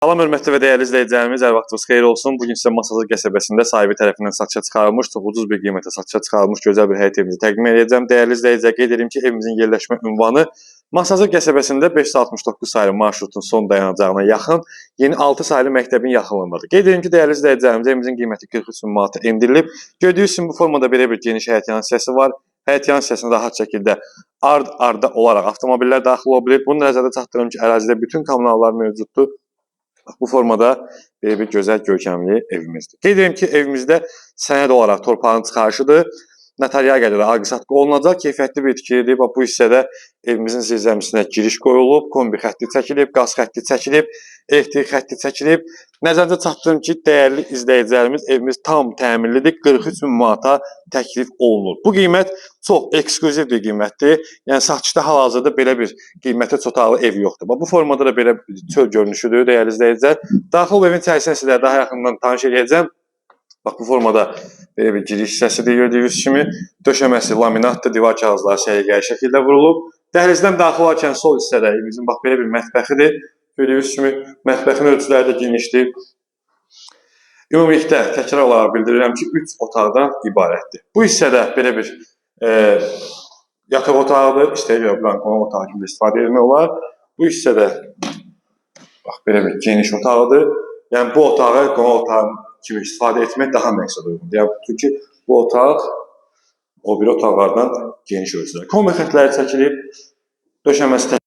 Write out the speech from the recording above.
Salam hörmətli və dəyərli izləyicilərimiz, hər vaxtınız xeyir olsun. Bu gün sizə Masazır qəsəbəsində sahibi tərəfindən satışa çıxarılmış, çox ucuz bir qiymətə satışa çıxarılmış gözəl bir həyət evimizi təqdim edəcəm. Dəyərli izləyicilər, qeyd edim ki, evimizin yerləşmə ünvanı Masazır qəsəbəsində 569 saylı marşrutun son dayanacağına yaxın yeni 6 saylı məktəbin yaxınlığındadır. Qeyd edim ki, dəyərli izləyicilərimiz, evimizin qiyməti 43 min manata endirilib. Gördüyünüz kimi bu formada belə bir geniş həyət yan hissəsi var. Həyət yan hissəsinə rahat şəkildə ard-arda olaraq avtomobillər daxil ola bilir. Bunu nəzərdə çatdırım ki, ərazidə bütün kommunallar mövcuddur. Bu formada belə bir gözəl görkəmli evimizdir. Qeyd edim ki, evimizdə sənəd olaraq torpağın çıxarışıdır. Notarial gəlirə alqı-satqı olunacaq. Keyfiyyətli bir tikilidir. Bax bu hissədə evimizin zirzəmisinə giriş qoyulub, kombi xətti çəkilib, qaz xətti çəkilib, elektrik xətti çəkilib. Nəzərdə çatdırım ki, dəyərli izləyicilərimiz, evimiz tam təmirlidir. 43 min manata təklif olunur. Bu qiymət çox eksklüziv bir qiymətdir. Yəni satışda hal-hazırda belə bir qiymətə çoxlu ev yoxdur. Bax bu formada da belə çöl görünüşüdür dəyərli izləyicilər. Daxil evin içərisində sizlərə daha yaxından tanış edəcəm. Bax bu formada belə bir giriş hissəsidir gördüyünüz kimi. Döşəməsi laminatdır, divar kağızları səliqəli şəkildə vurulub. Dəhlizdən daxil olarkən sol hissədə evimizin bax belə bir mətbəxidir. Gördüyünüz kimi mətbəxin ölçüləri də genişdir. Ümumilikdə təkrar olaraq bildirirəm ki, 3 otaqdan ibarətdir. Bu hissədə belə bir e, yataq otağıdır, istəyə görə qonaq otağı kimi də istifadə etmək olar. Bu hissədə bax belə bir geniş otağıdır. Yəni bu otağı qonaq otağı kimi istifadə etmək daha məqsəd uyğundur. Yəni çünki bu otaq o biri otaqlardan geniş ölçüdə. Kombi xətləri çəkilib, döşəməsi